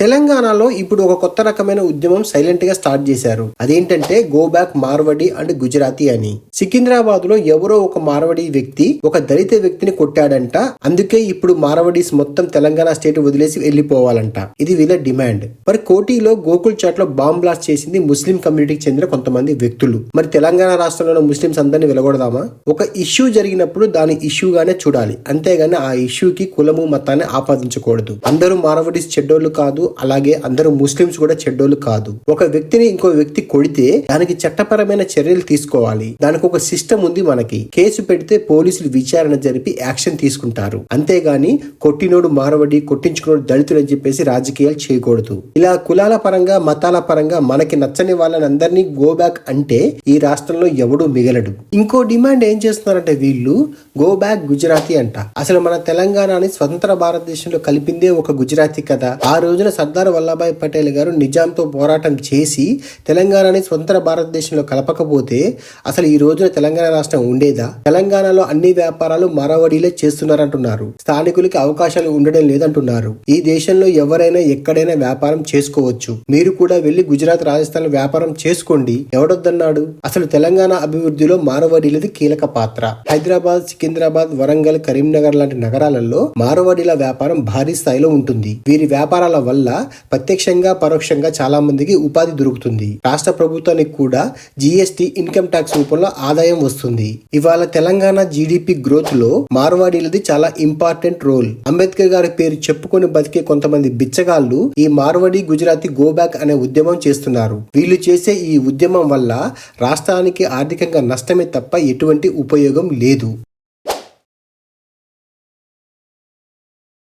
తెలంగాణలో ఇప్పుడు ఒక కొత్త రకమైన ఉద్యమం సైలెంట్గా స్టార్ట్ చేశారు. అదేంటంటే go back Marwadi and Gujarati అని. సికింద్రాబాద్లో ఎవరో ఒక మార్వడి వ్యక్తి ఒక దళిత వ్యక్తిని కొట్టాడంట. అందుకే ఇప్పుడు మార్వడీస్ మొత్తం తెలంగాణ స్టేట్ వదిలేసి వెళ్ళిపోవాలంట ఇది వీళ్ళ డిమాండ్ మరి కోటిలో గోకుల్ చాట్లో బాంబ్ బ్లాస్ట్ చేసింది ముస్లిం కమ్యూనిటీకి చెందిన కొంతమంది వ్యక్తులు. మరి తెలంగాణ రాష్ట్రంలో ముస్లింస్ అందరినీ వెలగొడదామా? ఒక ఇష్యూ జరిగినప్పుడు దాని ఇష్యూగానే చూడాలి. అంతేగాని ఆ ఇష్యూకి కులము మతాన్ని ఆపాదించకూడదు. అందరూ మారవడీస్ చెడ్డోళ్ళు కాదు అలాగే అందరూ ముస్లింస్ కూడా చెడ్డోళ్ళు కాదు. ఒక వ్యక్తిని ఇంకో వ్యక్తి కొడితే దానికి చట్టపరమైన చర్యలు తీసుకోవాలి. దానికి ఒక సిస్టమ్ ఉంది మనకి. కేసు పెడితే పోలీసులు విచారణ జరిపి యాక్షన్ తీసుకుంటారు. అంతేగాని కొట్టినోడు మారవడి కొట్టించుకున్నోడు దళితుడు అని చెప్పేసి రాజకీయాలు చేయకూడదు. ఇలా కులాల పరంగా మతాల పరంగా మనకి నచ్చని వాళ్ళని అందరినీ గో బ్యాక్ అంటే ఈ రాష్ట్రంలో ఎవడూ మిగలడు. ఇంకో డిమాండ్ ఏం చేస్తున్నారంటే వీళ్ళు గో బ్యాక్ గుజరాతీ అంట. అసలు మన తెలంగాణని స్వతంత్ర భారతదేశంలో కలిపిందే ఒక గుజరాతీ కదా ఆ రోజున సర్దార్ వల్లభాయ్ పటేల్ గారు నిజాంతో పోరాటం చేసి తెలంగాణని స్వతంత్ర భారతదేశంలో కలపకపోతే అసలు ఈ రోజున తెలంగాణ రాష్ట్రం ఉండేదా? తెలంగాణలో అన్ని వ్యాపారాలు మారవడిలే చేస్తున్నారంటున్నారు. స్థానికులకి అవకాశాలు ఉండడం లేదంటున్నారు. ఈ దేశంలో ఎవరైనా ఎక్కడైనా వ్యాపారం చేసుకోవచ్చు. మీరు కూడా వెళ్ళి గుజరాత్ రాజస్థాన్ వ్యాపారం చేసుకోండి. ఎవడొద్దన్నాడు? అసలు తెలంగాణ అభివృద్ధిలో మారవడిలది కీలక పాత్ర. హైదరాబాద్ సికింద్రాబాద్ వరంగల్ కరీంనగర్ లాంటి నగరాలలో మారవడిల వ్యాపారం భారీ స్థాయిలో ఉంటుంది. వీరి వ్యాపారాల వల్ల ప్రత్యక్షంగా పరోక్షంగా చాలా మందికి ఉపాధి దొరుకుతుంది. రాష్ట్ర ప్రభుత్వానికి కూడా జీఎస్టీ ఇన్కమ్ ట్యాక్స్ రూపంలో ఆదాయం వస్తుంది. ఇవాళ తెలంగాణ జీడిపి గ్రోత్లో మార్వాడీలది చాలా ఇంపార్టెంట్ రోల్. అంబేద్కర్ గారి పేరు చెప్పుకొని బతికే కొంతమంది బిచ్చగాళ్ళు ఈ మార్వాడి గుజరాతీ గోబ్యాక్ అనే ఉద్యమం చేస్తున్నారు. వీళ్ళు చేసే ఈ ఉద్యమం వల్ల రాష్ట్రానికి ఆర్థికంగా నష్టమే తప్ప ఎటువంటి ఉపయోగం లేదు.